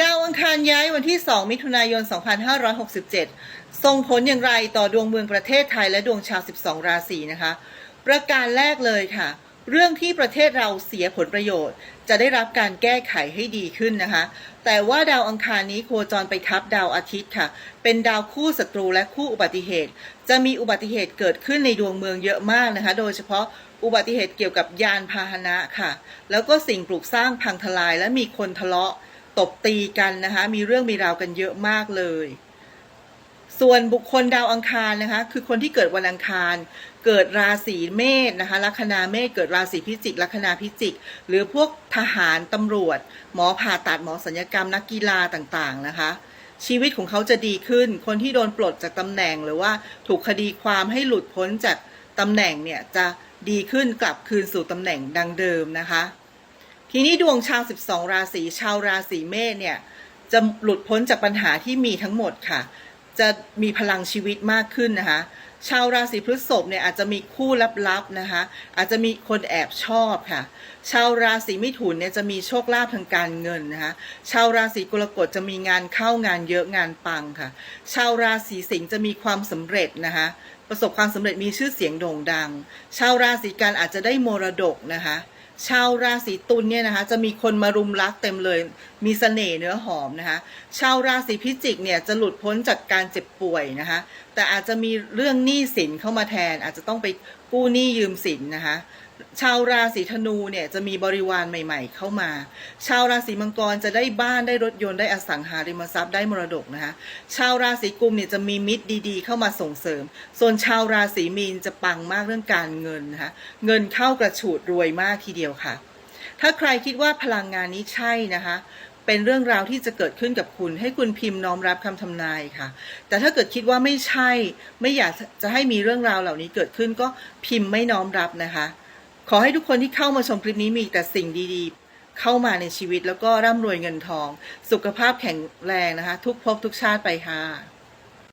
ดาวอังคารย้ายวันที่ 2 มิถุนายน 2567 ส่งผลอย่างไรต่อดวงเมืองประเทศไทยและดวงชาว 12 ราศีนะคะ ประการแรกเลยค่ะ เรื่องที่ประเทศเราเสียผลประโยชน์ จะได้รับการแก้ไขให้ดีขึ้นนะคะ แต่ว่าดาวอังคารนี้โคจรไปทับดาวอาทิตย์ค่ะ เป็นดาวคู่ศัตรูและคู่อุบัติเหตุ จะมีอุบัติเหตุเกิดขึ้นในดวงเมืองเยอะมากนะคะ โดยเฉพาะอุบัติเหตุเกี่ยวกับยานพาหนะค่ะ แล้วก็สิ่งปลูกสร้างพังทลายและมีคนทะเลาะ ตบตีกันนะคะ มีเรื่องมีราวกันเยอะมากเลย ส่วนบุคคลดาวอังคารนะคะ คือคนที่เกิดวันอังคาร เกิดราศีเมษนะคะลัคนาเมษเกิดราศีพิจิกลัคนาพิจิก หรือพวกทหารตำรวจ หมอผ่าตัดหมอสัญญกรรมนักกีฬาต่างๆนะคะชีวิตของเขาจะดีขึ้น คนที่โดนปลดจากตำแหน่งหรือว่าถูกคดีความให้หลุดพ้นจากตำแหน่งเนี่ยจะดีขึ้นกลับคืนสู่ตำแหน่งดังเดิมนะคะ ทีนี้ดวงชาว 12 ราศีชาวราศีเมษเนี่ยจะหลุดพ้นจากปัญหาที่มีทั้งหมดค่ะ จะมีพลังชีวิตมากขึ้นนะคะ ชาวราศีพฤษภเนี่ยอาจจะมีคู่ลับๆนะคะ อาจจะมีคนแอบชอบค่ะ ชาวราศีมิถุนเนี่ยจะมีโชคลาภทางการเงินนะคะ ชาวราศีกรกฎจะมีงานเข้างานเยอะงานปังค่ะ ชาวราศีสิงห์จะมีความสำเร็จนะคะ ประสบความสำเร็จมีชื่อเสียงโด่งดัง ชาวราศีกันอาจจะได้มรดกนะคะ ชาวราศีตุลเนี่ยนะคะจะมีคนมารุมรักเต็มเลย มีเสน่ห์เนื้อหอมนะคะชาวราศีพิจิกเนี่ยจะหลุดพ้นจากการเจ็บป่วยนะคะแต่อาจจะมีเรื่องหนี้สินเข้ามาแทน อาจจะต้องไปกู้หนี้ยืมสินนะคะ ชาวราศีธนูเนี่ยจะมีบริวารใหม่ ๆ เข้ามา ชาวราศีมังกรจะได้บ้านได้รถยนต์ได้อสังหาริมทรัพย์ได้มรดกนะคะ ชาวราศีกุมเนี่ยจะมีมิตรดีๆ เข้ามาส่งเสริม ส่วนชาวราศีมีนจะปังมากเรื่องการเงินนะคะ เงินเข้ากระฉูดรวยมากทีเดียวค่ะ ถ้าใครคิดว่าพลังงานนี้ใช่นะคะเป็นเรื่องราวที่จะเกิดขึ้นกับคุณ ให้คุณพิมพ์น้อมรับคำทำนายค่ะ แต่ถ้าเกิดคิดว่าไม่ใช่ ไม่อยากจะให้มีเรื่องราวเหล่านี้เกิดขึ้นก็พิมพ์ไม่น้อมรับนะคะ ขอให้ทุกคนที่เข้ามาชมคลิปนี้มีแต่สิ่งดีๆ เข้ามาในชีวิตแล้วก็ร่ำรวยเงินทอง สุขภาพแข็งแรงนะคะ ทุกภพทุกชาติไปค่ะ